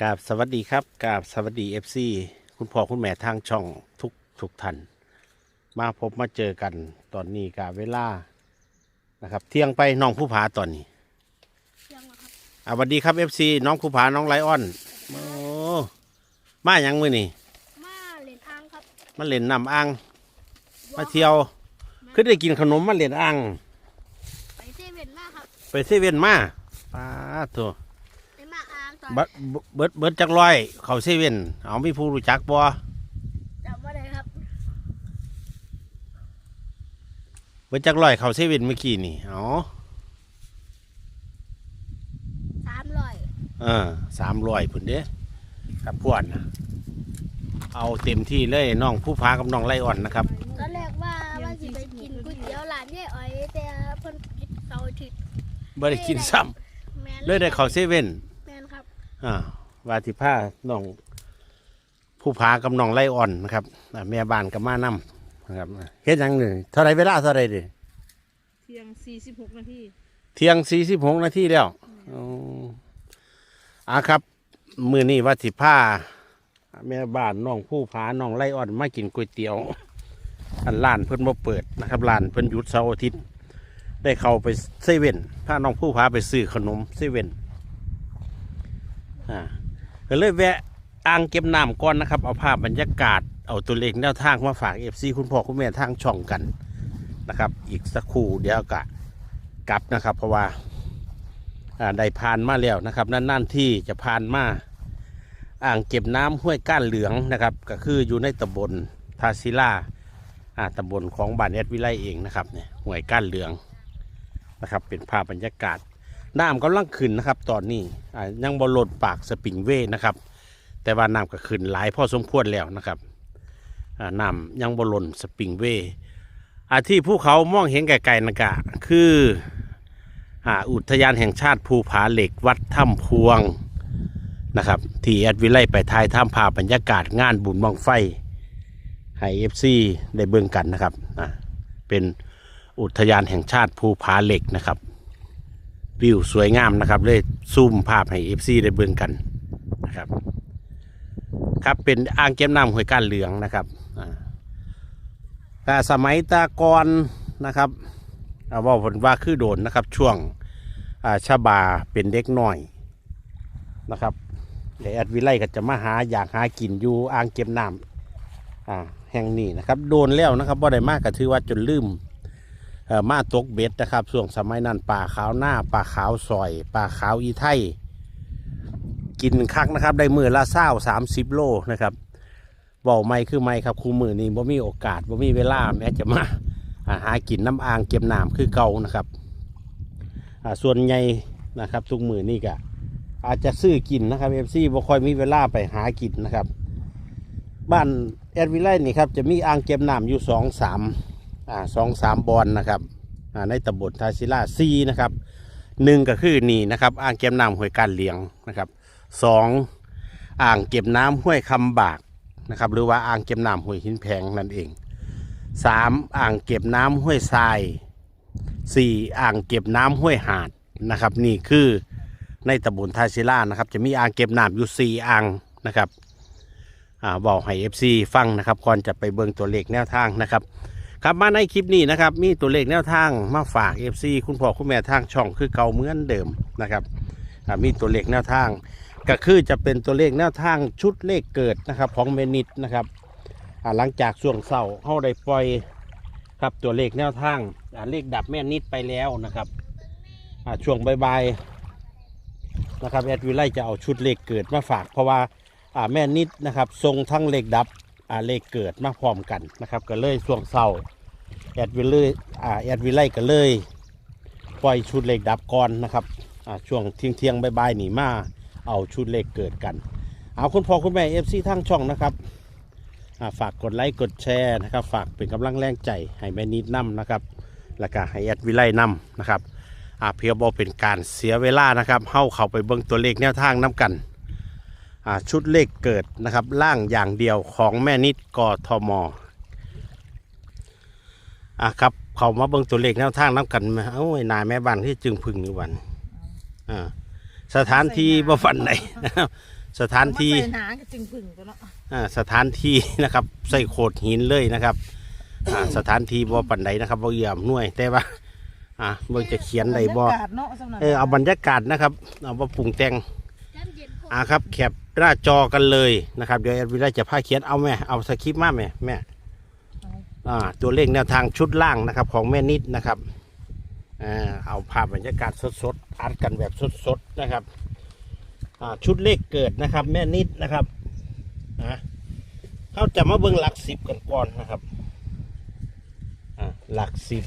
กราบสวัสดีครับกราบสวัสดีเอฟซีคุณพ่อคุณแม่ทางช่องทุกทุกท่านมาพบมาเจอกันตอนนี้กาเวลานะครับ เที่ยงไปน้องผู้ผาตอนนี้ยังเหรอครับอ่าสวัสดีครับเอฟซีน้องผู้ผาน้องไลออนโอ้มาอย่างมือนี่มาเล่นอ่างครับมาเล่นน้ำอ่างมาเที่ยวคือได้กินขนมมาเล่นอ่างไปเซเว่นมาครับไปเซเว่นมาป้าตัว บิดเบิดเบิดจักร้อย เขาเซเว่นเอามีผู้รู้จักบ่จำว่าได้ครับเบิดจักร้อยเขาเซเว่นเมื่อกี้นี่เอาสามร้อยเออสามร้อยพุ่นเด้ครับพวนนะเอาเต็มที่เลยน้องผู้พากับน้องไลออนนะครับ ตอนแรกว่าว่าสิไปกินก๋วยเตี๋ยวร้านยายอ๋อยแต่เพิ่นปิดเสาร์อาทิตย์บ่ได้กินซ้แมนำเลยได้เขาเซเว่นแมนครับ อ่าวาทิพาน้องผู้พากับน้องไลออนนะครับอ่าแม่บ้านกับมานํนะครับเฮ็ดหยังหนึ่งเท่าไรเวลาเท่าไรดิเที่ยง46นาทีเที่ยงสี่สิบหกนาทีแล้วอ๋ออ่าครับ มือนี้วัติพาแม่บ้านน้องผู้พาน้องไลออนมากินก๋วยเตี๋ยวอันร้านเพิ่นบ่เปิดนะครับร้านเพิ่นหยุดเสาร์อาทิตย์ ได้เข้าไปเซเว่นพาน้องผู้พาไปซื้อขนมเซเว่น อ่าก็เลยแวะอ่างเก็บน้ำก่อนนะครับ เอาภาพบรรยากาศเอาตัวเลขแนวทางมาฝากเอฟซีคุณพ่อคุณแม่ทางช่องกันนะครับ อีกสักครู่เดี๋ยวกะกลับนะครับ เพราะว่าได้ผ่านมาแล้วนะครับนั่นๆที่จะผ่านมาอ่างเก็บน้ำห้วยก้านเหลืองนะครับ ก็คืออยู่ในตำบลทาศิลาอ่าตำบลของบ้านแอดวิไลเองนะครับเนี่ยห่วยก้านเหลืองนะครับ เป็นภาพบรรยากาศ น้ำกำลังขึ้นนะครับ ตอนนี้ยังบอลดปากสปริงเว่นะครับ แต่ว่าน้ำก็ขึ้นหลายพอสมควรแล้วนะครับน้ำยังบอลนสปริงเว่อาที่ภูเขามองเห็นไกลๆนะกะคืออุทยานแห่งชาติภูผาเหล็กวัดถ้ำพวงนะครับ ที่แอดวิไลไปถ่ายทำภาบรรยากาศงานบุญบังไฟให้เอฟซีได้เบิ่งกันนะครับ เป็นอุทยานแห่งชาติภูผาเหล็กนะครับ วิวสวยงามนะครับ เลยซูมภาพให้เอฟซีได้เบิ่งกันนะครับ ครับเป็นอ่างเก็บน้ำห้วยก้านเหลืองนะครับอ่าแต่สมัยตากรนนะครับเอาว่าผลว่าคือโดนนะครับ ช่วงอ่าชาบาเป็นเด็กหน้อยนะครับเดี๋ยวแอดวิไลก็จะมาหาอยากหากินอยู่อ่างเก็บน้ำอ่าแห่งนี้นะครับ โดนแล้วนะครับบ่ได้มากก็ถือว่าจนลืม มาตกเบ็ดนะครับช่วงสมัยนั้นป่าขาวหน้าป่าขาวซอยป่าขาวอีไทยกินคักนะครับ ได้มือละเศร้าสามสิบโลนะครับเบาไม่คือไม่ครับคูมือนี้บ่มีโอกาสบ่มีเวลาแม้จะมาอาหากินน้ำอ่างเก็บน้ำคือเก่านะครับส่วนใหญ่นะครับทุกมือนี่ก็อาจจะซื้อกินนะครับเอฟซีบ่ค่อยมีเวลาไปหากินนะครับ บ้านแอดวิไลนี่ครับจะมีอ่างเก็บน้ำอยู่สองสาม อ่าสองสามบอนนะครับอ่าในตำบลทาศิลาซีนะครับหนึ่งก็คือนี่นะครับ อ่างเก็บน้ำห้วยการเลี้ยงนะครับสองอ่างเก็บน้ำห้วยคำบากนะครับ หรือว่าอ่างเก็บน้ำห้วยหินแพงนั่นเองสามอ่างเก็บน้ำห้วยทรายสี่อ่างเก็บน้ำห้วยหาดนะครับ นี่คือในตำบลทาศิลานะครับ จะมีอ่างเก็บน้ำอยู่สี่อ่างนะครับอ่าบอกให้ FC ฟังนะครับก่อนจะไปเบิ่งตัวเลขแนวทางนะครับ ครับมาในคลิปนี้นะครับ มีตัวเลขแนวทางมาฝาก FC คุณพ่อคุณแม่ทางช่องคือเก่าเหมือนเดิมนะครับมีตัวเลขแนวทาง ก็คือจะเป็นตัวเลขแนวทางชุดเลขเกิดนะครับ ของเมนิดนะครับอ่าหลังจากช่วงเศร้าเข้าได้ปล่อยครับตัวเลขแนวทางอ่าเลขดับแม่นิดไปแล้วนะครับอ่าช่วงบ่ายๆนะครับแอดวิไลจะเอาชุดเลขเกิดมาฝาก เพราะว่าอ่าแม่นิดนะครับทรงทั้งเลขดับ อ่าเลขเกิดมาพร้อมกันนะครับ ก็เลยช่วงเศร้าแอดวิลเลยอ่าแอดวิไลก็เลยปล่อยชุดเลขดับก่อนนะครับอ่าช่วงเที่ยงเที่ยงบ่ายๆหนีมาเอาชุดเลขเกิดกัน เอาคุณพ่อคุณแม่เอฟซีทั้งช่องนะครับอ่าฝากกดไลค์กดแชร์นะครับ ฝากเป็นกำลังแรงใจให้แม่นิดนํนะครับแล้วก็ให้แอดวิไลนํนะครับอ่าเพียบอเป็นการเสียเวลานะครับเข้าเข้าไปเบิ่งตัวเลขแนวทางน้กัน ชุดเลขเกิดนะครับล่างอย่างเดียวของแม่นิดกทมอะครับเขามาเบิ่งตัวเลขแนวทางน้ำกันมาเอ้ยนายแม่บ้านที่จึงพึ่งอยู่วันอ่าสถานที่บ่ฝันไหนนะครับสถานที่เอมใส่หนากับจึงผึ่งตัวเนาะอ่าสถานที่นะครับ ใส่โขดหินเลยนะครับอ่าสถานที่บ่ปันใดนะครับบ่เยี่ยมหน่วย แต่ว่าอ่าเบิ่งจะเขียนได้บ่บรรยากาศเนาะสำหรับเออเอาบรรยากาศนะครับ เอาบ่ปรุงแต่งน้ำเย็นพ ออ่าครับแคปหน้าจอกันเลยนะครับเดี๋ยวแอดวิไลจะพาเขียนเอาแม่เอาสคริปต์มาแม่แม่อ่าตัวเลขแนวทางชุดล่างนะครับ ของแม่นิดนะครับอ่าเอาภาพบรรยากาศสดๆอัดกันแบบสดๆนะครับอ่าชุดเลขเกิดนะครับ แม่นิดนะครับอ่าเขาจะมาเบิ่งหลักสิบกันก่อนนะครับอ่าหลักสิบ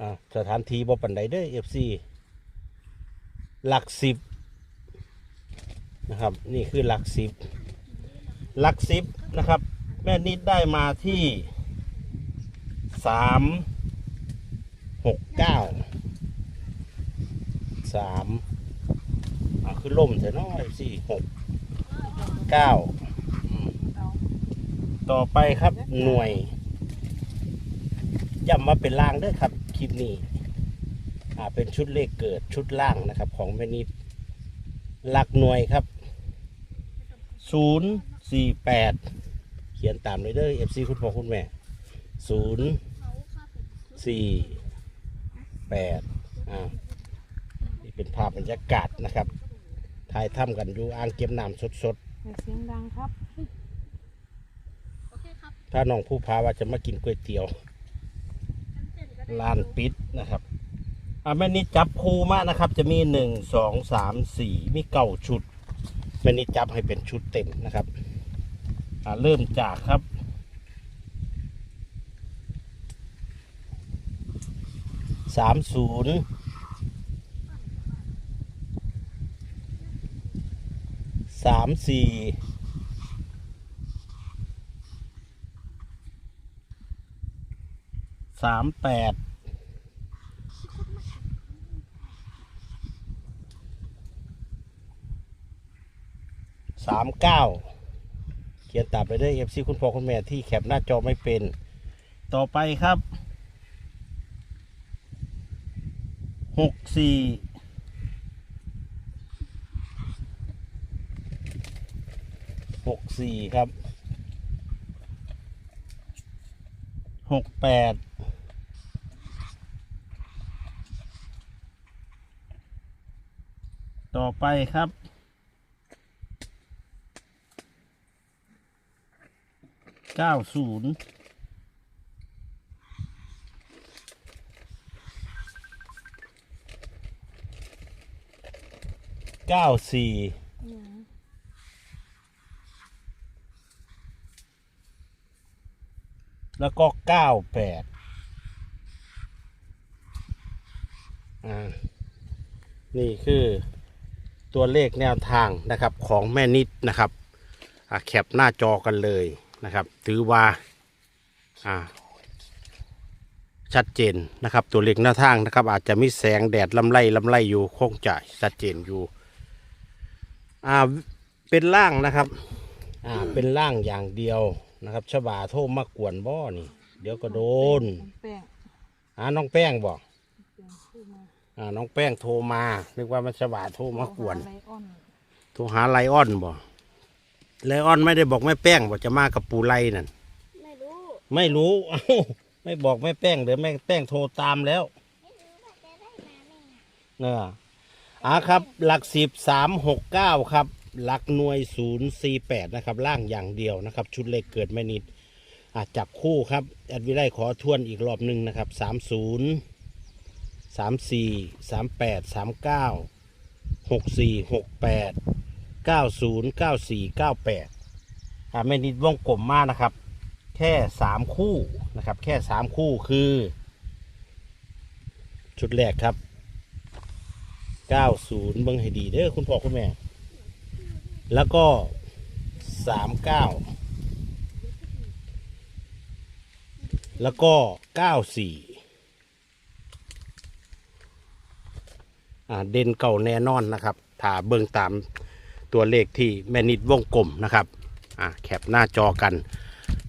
อ่าสถานที่บ่ปันใดเด้อเอฟซีหลักสิบนะครับ นี่คือหลักสิบหลักสิบนะครับ แม่นิดได้มาที่สามหกเก้าสามอ่าคือล่มแต่น้อยสี่หกเก้าต่อไปครับหน่วยย้ำมาเป็นล่างด้วยครับ คลิปนี้อ่าเป็นชุดเลขเกิดชุดล่างนะครับ ของแม่นิดหลักหน่วยครับศูนย์สี่แปดเขียนตามเลยเด้อเอฟซีคุณพ่อคุณแม่ศูนย์เขาเข้าไปสี่แปดอ่านี่เป็นภาพบรรยากาศนะครับถ่ายถ้ำกันอยู่อ่างเก็บน้ำสดอย่าเสียงดังครับโอเคครับๆถ้าน้องผู้พาว่าจะมากินก๋วยเตี๋ยวน้ำเย็นก็ได้ ลานปิดนะครับอ่าแม่นิดจับคูมานะครับ จะมีหนึ่งสองสามสี่มีเก้าชุดแม่นิดจับให้เป็นชุดเต็มนะครับอ่าเริ่มจากครับสามศูนย์สามสี่ สามแปดสามเก้าเขียนตามไปด้วยเอฟซีคุณพ่อคุณแม่ที่แคปหน้าจอไม่เป็น ต่อไปครับหกสี่หกสี่ครับหกแปด ต่อไปครับ เก้าศูนย์เก้าสี่แล้วก็เก้าแปดอ่า นี่คือ ตัวเลขแนวทางนะครับของแม่นิดนะครับอ่าแคปหน้าจอกันเลยนะครับ ถือว่าอ่าชัดเจนนะครับ ตัวเลขหน้าทางนะครับ อาจจะมีแสงแดดลำไรลำไรอยู่คงจะชัดเจนอยู่อ่าเป็นล่างนะครับอ่าเป็นล่างอย่างเดียวนะครับชบาโทรมากวนบ่อนี่ เดี๋ยวก็โดนแป้งอ่าน้องแป้งบอกแป้งพูดมา อ่าน้องแป้งโทรมานึกว่ามันชบาโทรมากวน ไลออนโทรหาไลออนบ่ไลออนไม่ได้บอกแม่แป้งบอกจะมากับปูไลนั่น ไม่รู้ไม่รู้ เอ้าไม่บอกแม่แป้งเดี๋ยวแม่แป้งโทรตามแล้ว ไม่รู้ว่าจะได้มาไหมเนอะอ่าครับ หลักสิบสามหกเก้าครับ หลักหน่วยศูนย์สี่แปดนะครับ ล่างอย่างเดียวนะครับ ชุดเลขเกิดไม่นิดอ่าจับคู่ครับแอดวิไลขอทวนอีกรอบหนึ่งนะครับสามศูนย์ สามสี่สามแปดสามเก้าหกสี่หกแปดเก้าศูนย์เก้าสี่เก้าแปดอ่าไม่นิดวงกลมมากนะครับ แค่สามคู่นะครับ แค่สามคู่คือชุดแรกครับ90เบิ่งให้ดีเด้อคุณพ่อคุณแม่ แล้วก็39แล้วก็94อ่ เด่นเก่าแน่นอนนะครับถ้าเบิ่งตามตัวเลขที่แม่นิดวงกลมนะครับแคปหน้าจอกัน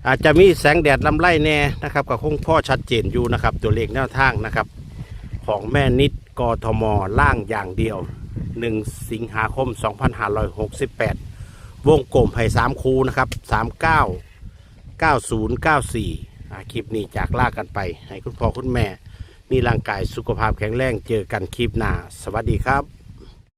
อาจจะมีแสงแดดลำไรแน่นะครับกับคงพ่อชัดเจนอยู่นะครับ ตัวเลขแนวทางนะครับ ของแม่นิดกทมล่างอย่างเดียว 1 สิงหาคม 2568 วงกลมให้3คูนะครับ 39 90 94คลิปนี้จากลากันไป ให้คุณพ่อคุณแม่ มีร่างกายสุขภาพแข็งแรงเจอกันคลิปหน้า สวัสดีครับ